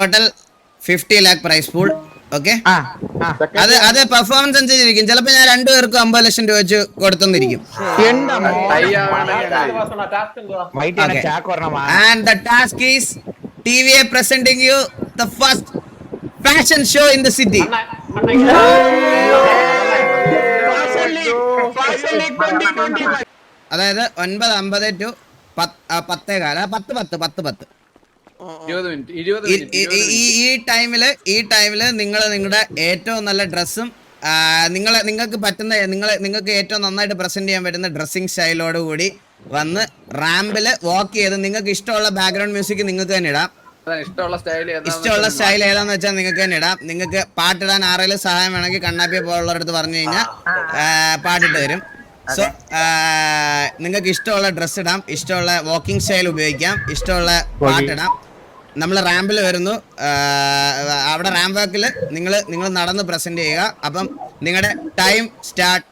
Total fifty lakh prize pool okay അത് അത് performance അനുസരിച്ചിരിക്കും. ചിലപ്പോ ഞാൻ രണ്ടുപേർക്കും അമ്പത് ലക്ഷം രൂപ വെച്ച് കൊടുത്തെന്നിരിക്കും. And the task is T V A presenting you the first fashion show in the city അതായത് ഒൻപത് അമ്പത് ടു പത്ത് പത്തേ കാല പത്ത് പത്ത് പത്ത് പത്ത്. ഈ- ടൈമിൽ ഈ ടൈമിൽ നിങ്ങൾ നിങ്ങളുടെ ഏറ്റവും നല്ല ഡ്രസ്സും നിങ്ങളെ നിങ്ങൾക്ക് പറ്റുന്ന നിങ്ങളെ നിങ്ങൾക്ക് ഏറ്റവും നന്നായിട്ട് പ്രസന്റ് ചെയ്യാൻ പറ്റുന്ന ഡ്രസ്സിങ് സ്റ്റൈലോട് കൂടി വന്ന് റാമ്പിൽ വാക്ക് ചെയ്ത് നിങ്ങൾക്ക് ഇഷ്ടമുള്ള ബാക്ക്ഗ്രൗണ്ട് മ്യൂസിക് നിങ്ങൾക്ക് തന്നെ ഇടാം. ഇഷ്ടമുള്ള സ്റ്റൈൽ ഇഷ്ടമുള്ള സ്റ്റൈൽ ഏതാന്ന് വെച്ചാൽ നിങ്ങൾക്ക് തന്നെ ഇടാം. നിങ്ങൾക്ക് പാട്ടിടാൻ ആരെങ്കിലും സഹായം വേണമെങ്കിൽ കണ്ണാപ്പിയെ പോലുള്ളവരടുത്ത് പറഞ്ഞു കഴിഞ്ഞാൽ പാട്ടിട്ട് തരും സോ നിങ്ങൾക്ക് ഇഷ്ടമുള്ള ഡ്രസ്സ് ഇടാം ഇഷ്ടമുള്ള വാക്കിംഗ് സ്റ്റൈൽ ഉപയോഗിക്കാം ഇഷ്ടമുള്ള പാട്ടിടാം. നമ്മൾ റാമ്പിൽ വരുന്നു. അവിടെ റാമ്പ് വാക്കിൽ നിങ്ങൾ നിങ്ങൾ നടന്ന് പ്രസന്റ് ചെയ്യുക. അപ്പം നിങ്ങളുടെ ടൈം സ്റ്റാർട്ട്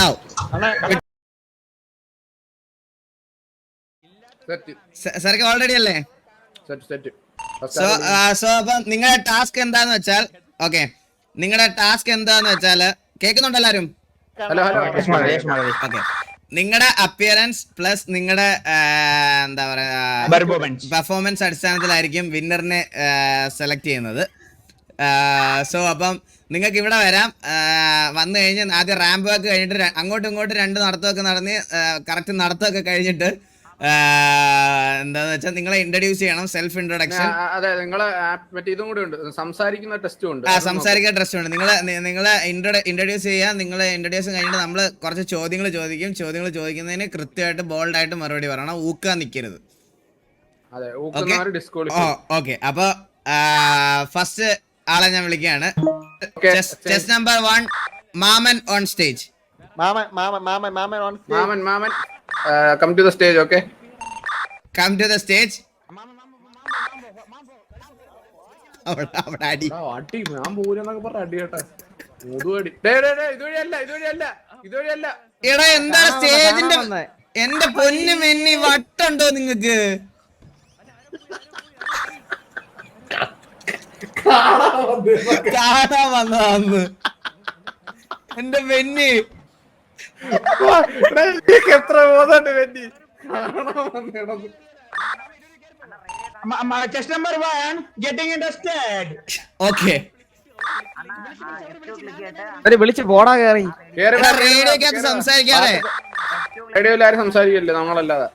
നൗ സെറ്റ് സാർക്ക് ഓൾറെഡി അല്ലേ? സെറ്റ് സെറ്റ് സോ സോ അപ്പം നിങ്ങളുടെ ടാസ്ക് എന്താന്ന് വെച്ചാൽ ഓക്കെ നിങ്ങളുടെ ടാസ്ക് എന്താന്ന് വെച്ചാൽ കേൾക്കുന്നുണ്ടോ എല്ലാരും? Hello hello. ഓക്കെ നിങ്ങളുടെ അപ്പിയറൻസ് പ്ലസ് നിങ്ങളുടെ എന്താ പറയാ Performance. പെർഫോമൻസ് അടിസ്ഥാനത്തിലായിരിക്കും വിന്നറിനെ സെലക്ട് ചെയ്യുന്നത് സോ അപ്പം നിങ്ങൾക്ക് ഇവിടെ വരാം വന്നു കഴിഞ്ഞ് ആദ്യം റാമ്പ് വാക്ക് കഴിഞ്ഞിട്ട് അങ്ങോട്ടും ഇങ്ങോട്ടും രണ്ട് നടത്തമൊക്കെ നടന്ന് കറക്റ്റ് നടത്തമൊക്കെ കഴിഞ്ഞിട്ട് എന്താന്ന് വെച്ചാൽ നിങ്ങളെ ഇൻട്രൊഡ്യൂസ് ചെയ്യണം സെൽഫ് ഇൻട്രൊഡക്ഷൻ അതെ നിങ്ങളെ ആപ്പ് മറ്റേ ഇതും കൂടെ ഉണ്ട്. സംസാരിക്കുന്ന ടെസ്റ്റും ഉണ്ട്. ആ സംസാരിക്കുന്ന ടെസ്റ്റും ഡ്രസ് ഉണ്ട്. നിങ്ങളെ നിങ്ങളെ ഇൻട്രൊഡ്യൂസ് ചെയ്യാം. നിങ്ങളെ ഇൻട്രൊഡ്യൂസ് കഴിഞ്ഞിട്ട് നമ്മൾ കുറച്ച് ചോദ്യങ്ങൾ ചോദിക്കും. ചോദ്യങ്ങൾ ചോദിക്കുന്നതിന് കൃത്യമായിട്ട് ബോൾഡ് ആയിട്ട് മറുപടി പറയണം. ഊക്കാൻ നിൽക്കരുത് അതെ ഊക്കുന്നവര് ഡിസ്ക്വാളിഫൈ ഓക്കെ അപ്പൊ ഫസ്റ്റ് ആളെ ഞാൻ വിളിക്കുകയാണ്. Chest number one Maman on stage Maman Maman Maman Maman Maman Maman. Come to the stage okay come to the stage അവിടെ അടി. അടി. ഞാൻ പോരെന്നൊക്കെ പറഞ്ഞ അടി കേട്ടാ. എടാ എന്താ സ്റ്റേജിന്റെ എന്റെ പൊന്നു മെന്നി വട്ടുണ്ടോ നിങ്ങക്ക്? കാണാൻ വന്നതാന്ന്. എന്റെ മെന്നി. എത്ര ബോധമുണ്ട് വെന്റി വൺ ഗെറ്റിംഗ് ഇൻട്രസ്റ്റഡ് ഓക്കെ അവർ വിളിച്ച് പോടാ കേറി. കേറി വാ, കേറി വാ, റേഡിയോക്കകത്ത് കേറി വാ. സംസാരിക്കാതെ. റേഡിയോയിൽ ആരും സംസാരിക്കില്ല നമ്മളല്ലാതെ.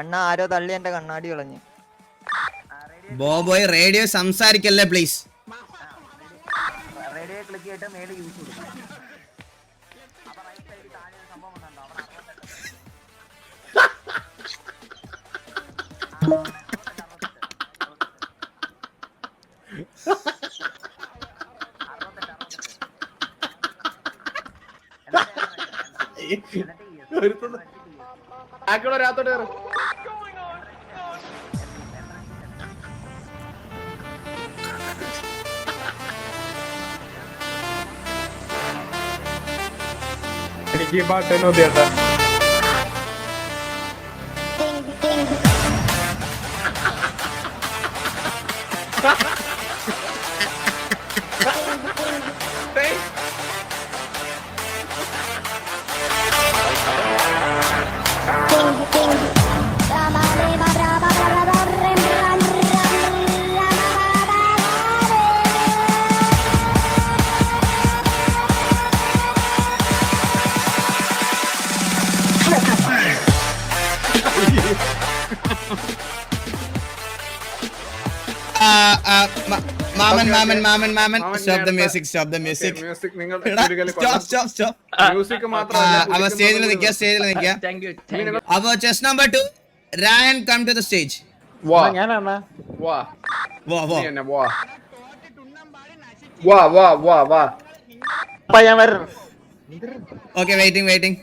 അണ്ണ ആരോ തള്ളി എന്റെ കണ്ണാടി കളഞ്ഞു. ബോബോയ് റേഡിയോ സംസാരിക്കല്ലേ പ്ലീസ് റേഡിയോ ക്ലിക്ക് ചെയ്തിട്ട് മേലെ യൂസ് കൊടുക്കും ബാക്കിയുള്ള രാത്തോട്ട് കയറി. എനിക്ക് ഈ പാട്ട് തന്നെ ചേട്ടാ മാമൻ Maman Maman Maman. Maman stop the music stop the music music നിങ്ങൾ സ്റ്റോപ്പ് സ്റ്റോപ്പ് സ്റ്റോപ്പ് മ്യൂസിക് മാത്രം അവ സ്റ്റേജിൽ നിൽക്കുക സ്റ്റേജിൽ നിൽക്കുക അപ്പൊ chest number 2. Ryan come to the stage വാ. ഞാനാണ് വാ. വാ വാ. വാ. വാ വാ വാ വാ. അപ്പ ഞാൻ വരും. ഓക്കെ വെയിറ്റിംഗ് വെയിറ്റിംഗ്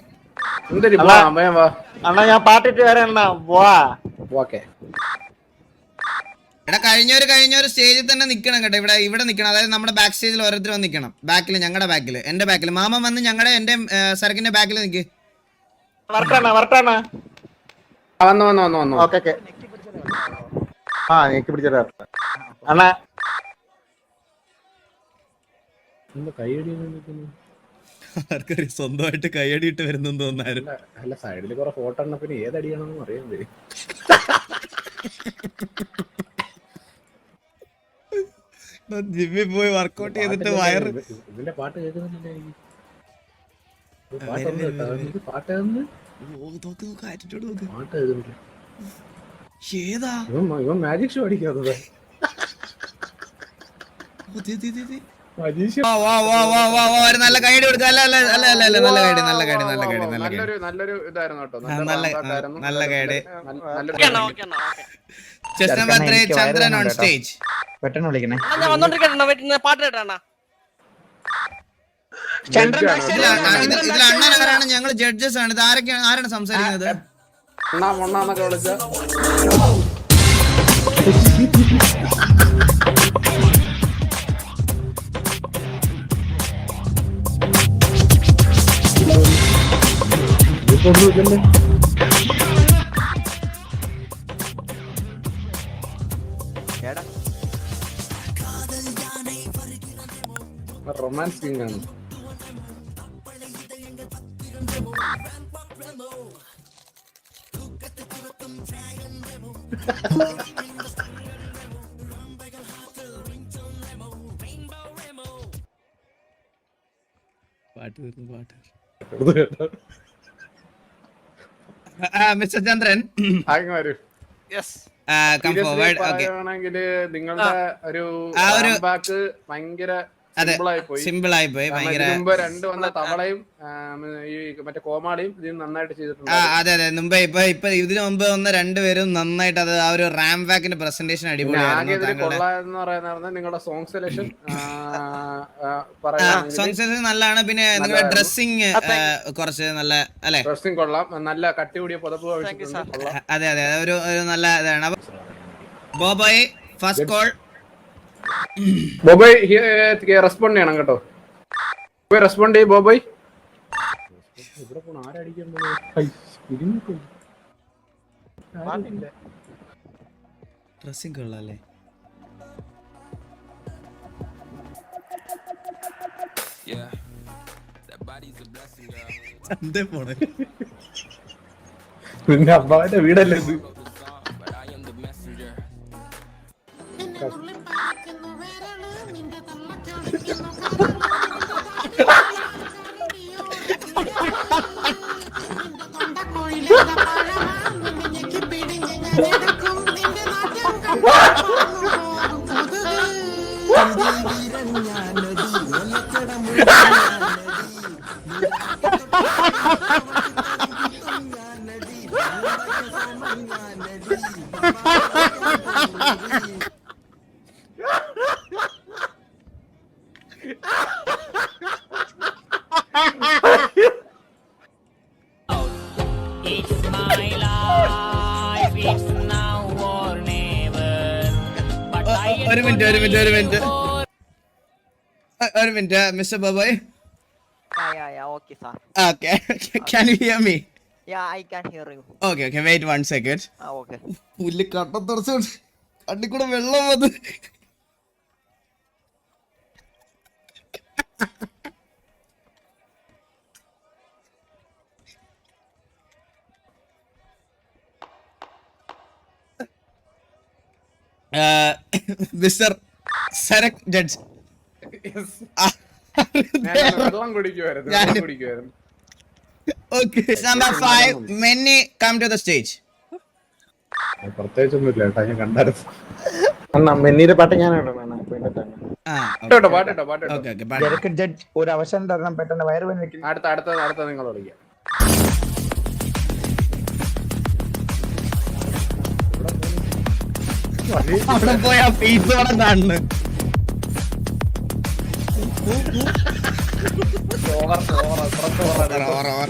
എന്തൊരു വാ അമ്മേ വാ. അണ്ണാ ഞാൻ പാട്ടിട്ട് വരണം വാ ഓക്കെ. എടാ കഴിഞ്ഞൊരു കഴിഞ്ഞൊരു സ്റ്റേജിൽ തന്നെ നിൽക്കണം കേട്ടോ. ഇവിടെ ഇവിടെ നിൽക്കണം അതായത് നമ്മുടെ ബാക്ക് സ്റ്റേജിൽ ഓരോരുത്തർ വന്ന് നിൽക്കണം ബാക്കിൽ ഞങ്ങളുടെ ബാക്കിൽ എന്റെ ബാക്കിൽ മാമ വന്ന് ഞങ്ങളുടെ എന്റെ സർക്കിന്റെ ബാക്കിൽ നിൽക്ക് സ്വന്തമായിട്ട് സ്വന്തമായിട്ട് കൈയടിയിട്ട് വരുന്നെന്ന് തോന്നായിരുന്നു. സൈഡിൽ കുറെ ഫോട്ടോ എണ്ണപ്പിന് ഏതടിയാണെന്ന് അറിയാൻ വരും ജിമ്മിൽ പോയി വർക്കൗട്ട് ചെയ്തിട്ട് വയറ് ഇതിന്റെ പാട്ട് കേൾക്കുന്നില്ല പാട്ട് ഏതാ? ഇവൻ മാജിക് ഷോ അടിക്കാത്തത് നല്ല ഗൈഡ് കൊടുക്കുക അല്ല അല്ല അല്ല അല്ല അല്ല നല്ല ഗൈഡ് നല്ല ഗൈഡ് നല്ല ഗൈഡ് നല്ല കൈയടി നല്ലൊരു നല്ലൊരു ഇതായിരുന്നു കേട്ടോ. നല്ല- chest number three Chandran on stage പെട്ടെന്ന് വിളിക്കണേ. ഞാൻ വന്നോണ്ടിരിക്കണ പാട്ട് കേട്ടാ ചന്ദ്രൻ ജഡ്ജാണ്. ഇതിൽ അണ്ണനാരാണ് ഞങ്ങൾ ജഡ്ജസ് ആണ്. ഇത് ആരൊക്കെയാണ്? ആരാണ് സംസാരിക്കുന്നത്? അണ്ണാ മൊണ്ണാന്നൊക്കെ വിളിച്ച എടാ റൊമാൻസ് കിങ് ആണ് പാട്ട് തീർന്നു പാട്ട് മിസ്റ്റർ ചന്ദ്രൻ. കം ഫോർവേഡ് നിങ്ങളുടെ ഒരു ബാക്ക് ഭയങ്കര അതെ സിമ്പിൾ ആയി പോയി. മുമ്പ് രണ്ട് വന്ന തവളയും ഈ മറ്റേ കോമാളിയും ഇതിന് നന്നായിട്ട് ചെയ്തിട്ടുണ്ട്. അതെ അതെ മുമ്പ് ഇപ്പൊ ഇപ്പൊ ഇതിനു മുമ്പ് വന്ന രണ്ടുപേരും നന്നായിട്ട് അത് ആ ഒരു റാം വാക്കിന്റെ പ്രസന്റേഷൻ അടിപൊളിയായിരുന്നു പറയുന്നത് നിങ്ങളുടെ സോങ് സെലക്ഷൻ സോങ് സെലക്ഷൻ നല്ലതാണ്. പിന്നെ നിങ്ങളുടെ ഡ്രസ്സിങ് കുറച്ച് നല്ല അല്ലെ? ഡ്രസ്സിങ് കൊള്ളാം. നല്ല കട്ടി കൂടിയ പുതപ്പ് അതെ അതെ ഒരു നല്ല ഇതാണ്. ബോബോയ് ഫസ്റ്റ് കോൾ ബോബോയ് റെസ്പോണ്ട് ചെയ്യണം കേട്ടോ. ബോബോയ് റെസ്പോണ്ട് ചെയ്യ് ബോബോയ്. ഡ്രസ്സിംഗ് കൊള്ളാല്ലേ പിന്നെ അമ്മാവന്റെ വീടല്ലേ ഇത്? what? ഒരു മിനിറ്റ് ഒരു മിനിറ്റ് ഒരു മിനിറ്റ്. ഒരു മിനിറ്റ് മിസ്റ്റർ ബോബോയ്. പുല്ല് കണ്ണി കൂടെ വെള്ളം വന്ന്. മിസ്റ്റർ സരക് ജഡ്ജ്. വെള്ളം കുടിക്കുമായിരുന്നു okay number five Menni come to the stage പ്രത്യേകിച്ചൊന്നുമില്ല കേട്ടോ ഞാൻ കണ്ടായിരുന്നു. മെന്നീരെ പാട്ട് ജഡ്ജ് ഒരു അവസരം തരണം പെട്ടെന്ന് വയറ് വേദനിക്കുന്നു അടുത്ത അടുത്ത അടുത്ത നിങ്ങൾ വിളിക്കാം. അവിടെ പോയി ആ പീസ് അവിടെ കാണുന്നു ഓവർ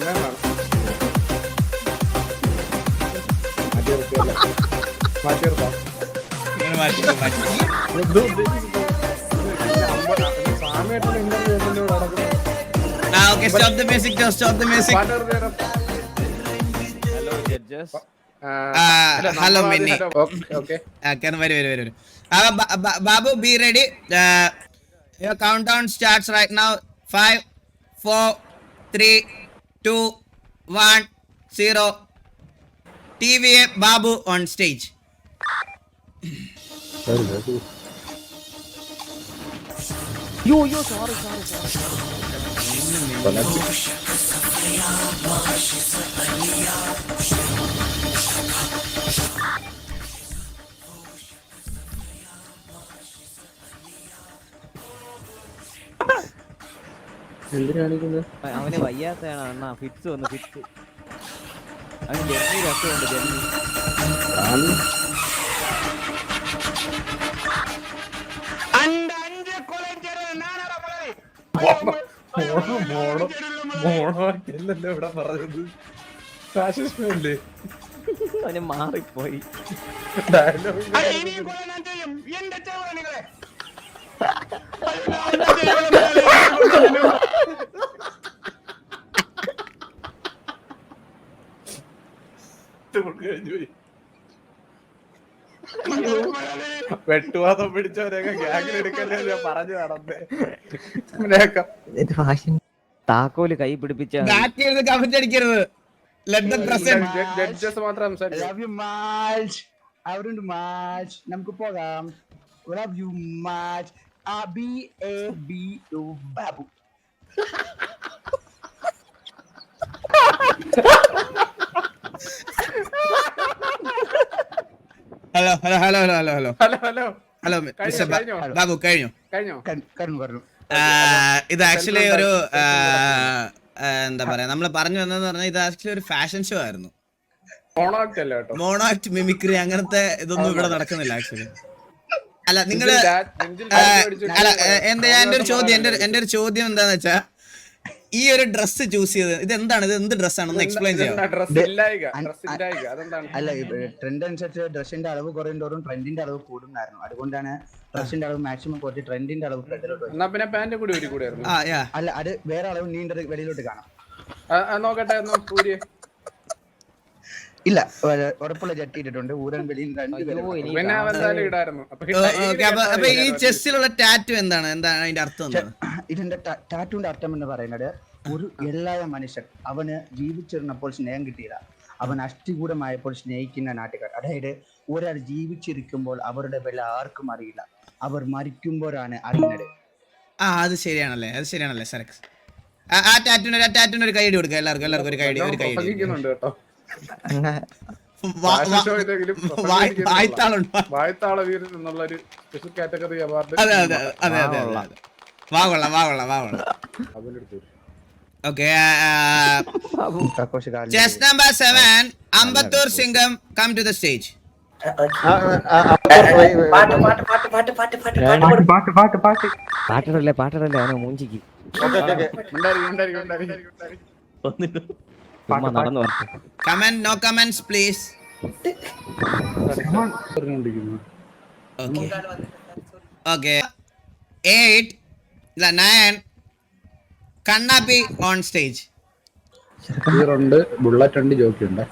സമയം വേണം ഓക്കെ ഓക്കെ മാറ്റി നിർത്താം ഇങ്ങനെ മാറ്റിക്കോ, മാറ്റിക്കോ. എന്ത് ഉദ്ദേശിക്കുന്നു? ഇതിന്റെ അമ്പ- സാമിയായിട്ടുള്ള interview അല്ലല്ലോ ഇവിടെ നടക്കുന്നത്. ആ okay stop the music stop the music പാട്ട് നിർത്തി തരാം. ആ, ആ, അല്ല, hello, നമ്മളാദ്യം മിന്നി. hello. ഓക്കെ, ഓക്കെ വരും വരും വരും വരും ആ, ബ- ബ- Babu be ready your count down starts right now five four three two one zero T V A Babu on stage എന്തിനാ കാണിക്കുന്നത് അവന് വയ്യാത്തയാണ് അണ്ണാ. ഫിറ്റ്സ് വന്നു ഫിറ്റ് അവന് ജന്മി രസമുണ്ട് ജന്മി അവന് മാറിപ്പോയി. ഡയലോഗ് വെട്ടുവാദം പിടിച്ചവരെയൊക്കെ ഗ്യാങ്ങിൽ എടുക്കല്ലേ ഞാൻ പറഞ്ഞു നടന്നേ. ഫാഷൻ താക്കോൽ കൈ പിടിപ്പിച്ച കമന്റ് അടിക്കരുത്. ജഡ്ജസ് മാത്രം അവരുണ്ട് മച്ച് നമുക്ക് പോകാം. ലവ് യു മച്ച് ആ B A B U Babu. Hello hello hello hello hello hello hello hello hello കഴിഞ്ഞോ, മിസ്റ്റർ കഴിഞ്ഞോ? ബാബു കഴിഞ്ഞു? കഴിഞ്ഞോ? കണ്ണു പറഞ്ഞു ഇത് ആക്ച്വലി ഒരു എന്താ പറയാ നമ്മൾ പറഞ്ഞു വന്നതെന്ന് പറഞ്ഞാൽ ഇത് ആക്ച്വലി ഒരു ഫാഷൻ ഷോ ആയിരുന്നു. മോണോക്ട് അല്ല മോണോ ആക്ട് മിമിക്രി അങ്ങനത്തെ ഇതൊന്നും ഇവിടെ നടക്കുന്നില്ല ആക്ച്വലി അല്ല നിങ്ങൾ അല്ല എന്താ എന്റെ എന്റെ ഒരു ചോദ്യം എന്റെ ഒരു- എന്റെ ഒരു ചോദ്യം എന്താന്ന് വെച്ചാ ഈ ഒരു ഡ്രസ് ചൂസ് ചെയ്തത് ഇത് എന്താണ് ഇത് എന്ത് ഡ്രസ്സാണ് ഒന്ന് എക്സ്പ്ലെയിൻ ചെയ്യാം അല്ല ട്രെൻഡ് അനുസരിച്ച് ഡ്രസ്സിന്റെ അളവ് കുറയുന്തോറും ട്രെൻഡിന്റെ അളവ് കൂടുന്നായിരുന്നു. അതുകൊണ്ടാണ് ഡ്രസ്സിന്റെ അളവ് മാക്സിമം കുറച്ച് ട്രെൻഡിന്റെ അളവ് ഫ്രണ്ടിലോട്ട് അല്ല അത് വേറെ അളവ് നീണ്ടത് വെളിയിലോട്ട് കാണാം. നോക്കട്ടെ ഇല്ല ഉറപ്പുള്ള ജട്ടി ഇട്ടിട്ടുണ്ട്. ഊരൻ വെളിയിൽ അപ്പൊ ഈ ചെസ്സിലുള്ള ടാറ്റു എന്താണ്? എന്താണ് അതിന്റെ അർത്ഥം ഇതിന്റെ ടാറ്റുവിന്റെ ടാറ്റൂന്റെ അർത്ഥം എന്ന് പറയുന്നത് ഒരു എല്ലായ മനുഷ്യൻ അവന് ജീവിച്ചിരുന്നപ്പോൾ സ്നേഹം കിട്ടിയില്ല. അവൻ അഷ്ടികൂടമായപ്പോൾ സ്നേഹിക്കുന്ന നാട്ടുകാർ. അതായത് ഒരാൾ ജീവിച്ചിരിക്കുമ്പോൾ അവരുടെ വില ആർക്കും അറിയില്ല. അവർ മരിക്കുമ്പോഴാണ് അറിയുന്നത്. ആ അത് ശരിയാണല്ലേ? അത് ശരിയാണല്ലേ സരക്സ് ആ ടാറ്റുവിന് ഒരു ടാറ്റുവിന് ഒരു കൈഡി കൊടുക്കുക എല്ലാവർക്കും എല്ലാവർക്കും ഒരു കൈഡി ഒരു കൈഡി വായത്താള വീരൻ എന്നുള്ള ഒരു സ്പെഷ്യൽ കാറ്റഗറി അവാർഡ് അതെ അതെ അതെ വാ കൊള്ളാം വാ കൊള്ളാം വാ കൊള്ളാം അതിന്റെ അടുത്ത് okay chest number seven Ambattur Singam come to the stage പാട്ടിടല്ലേ പാട്ടിടല്ലേ അവനെ മൂഞ്ചിക്ക് നടന്നു comment no comments please okay okay eight ഇല്ല നയൻ കണ്ണാപ്പി ഓൺ സ്റ്റേജ് സക്കീറുണ്ട് ബുള്ളറ്റ് ഉണ്ട് ജോക്കി ഉണ്ട്.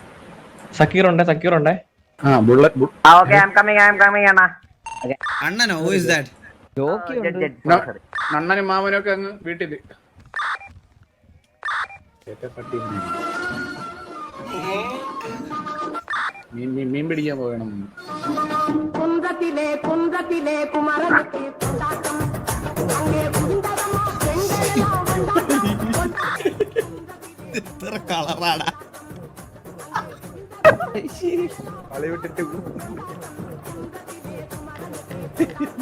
സക്കീറുണ്ട് സക്കീറുണ്ട്. ആ ബുള്ളറ്റ് അണ്ണനോ ഹൂ ഈസ് ദാറ്റ് ജോക്കി ഉണ്ട് നണ്ണനും മാമനും ഒക്കെ അങ്ങ് വീട്ടിൽ. മീൻ മീൻ മീൻ പിടിക്കാൻ പോകണം. കുന്തത്തിലെ കുന്തത്തിലെ കുമരനത്തെ കൊണ്ടാട്ടം അങ്ങേ കുന്തരമോ കൊണ്ടാട്ടം എത്ര കളറാടാ. കളി വിട്ടിട്ട്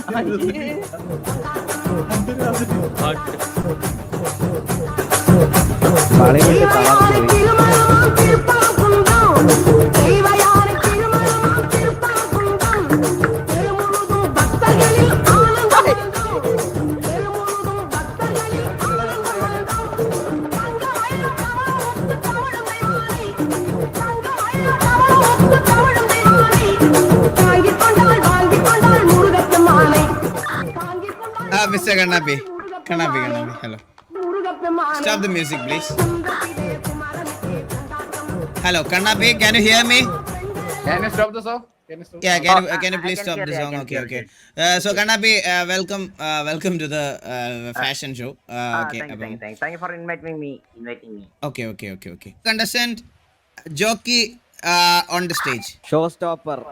വളയിട്ട് பழைய mister Kannappi. Kannappi Kannappi hello Stop the music, please. Hello, Kannapi, can you hear me? Can you stop the song? Can you stop? Yeah, can you, can you please stop the song? Okay, okay. Uh, so Kannapi, uh, welcome, uh, welcome to the uh, fashion show. Uh, okay, thank you, thank you, thank you, for inviting me, inviting me. Okay, okay, okay, okay. Understand, Jockey uh, on the stage. Showstopper.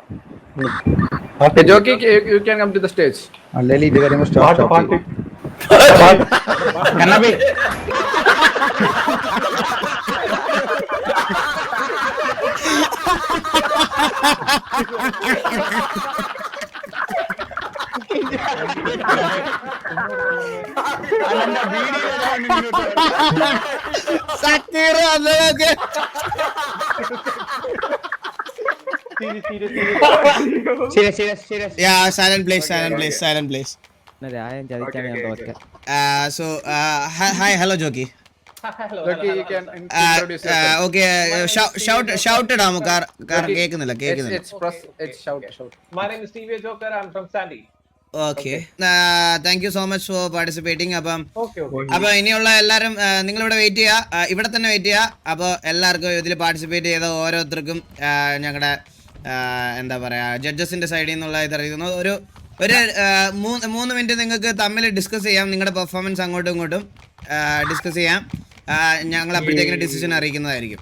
Okay, Jockey, you, you can come to the stage. Lily, they are going to stop. Party, Sakira talaga. Serious, serious, serious. Yeah, silent place, silent place, silent place. Nare, ayan, jadi kami ang podcast. Ah, so, ah, hi, hello, Jogi. You shout shout ഇടാമോ? കാർ കേൾക്കുന്നില്ല കേൾക്കുന്നില്ല. Okay thank you so much for participating അപ്പം. അപ്പൊ ഇനിയുള്ള എല്ലാരും നിങ്ങൾ ഇവിടെ വെയിറ്റ് ചെയ്യുക ആ, ഇവിടെ തന്നെ വെയിറ്റ് ചെയ്യുക അപ്പോൾ എല്ലാവർക്കും ഇതിൽ പാർട്ടിസിപ്പേറ്റ് ചെയ്ത ഓരോരുത്തർക്കും ഞങ്ങളുടെ എന്താ പറയാ ജഡ്ജസിന്റെ സൈഡിൽ നിന്നുള്ള ഇത് അറിയുന്നു ഒരു ഒരു മൂന്ന് മൂന്ന് മിനിറ്റ് നിങ്ങൾക്ക് തമ്മിൽ ഡിസ്കസ് ചെയ്യാം. നിങ്ങളുടെ പെർഫോമൻസ് അങ്ങോട്ടും ഇങ്ങോട്ടും ഡിസ്കസ് ചെയ്യാം. ഞങ്ങൾ അപ്പോഴത്തേക്കിന് ഡിസിഷൻ അറിയിക്കുന്നതായിരിക്കും.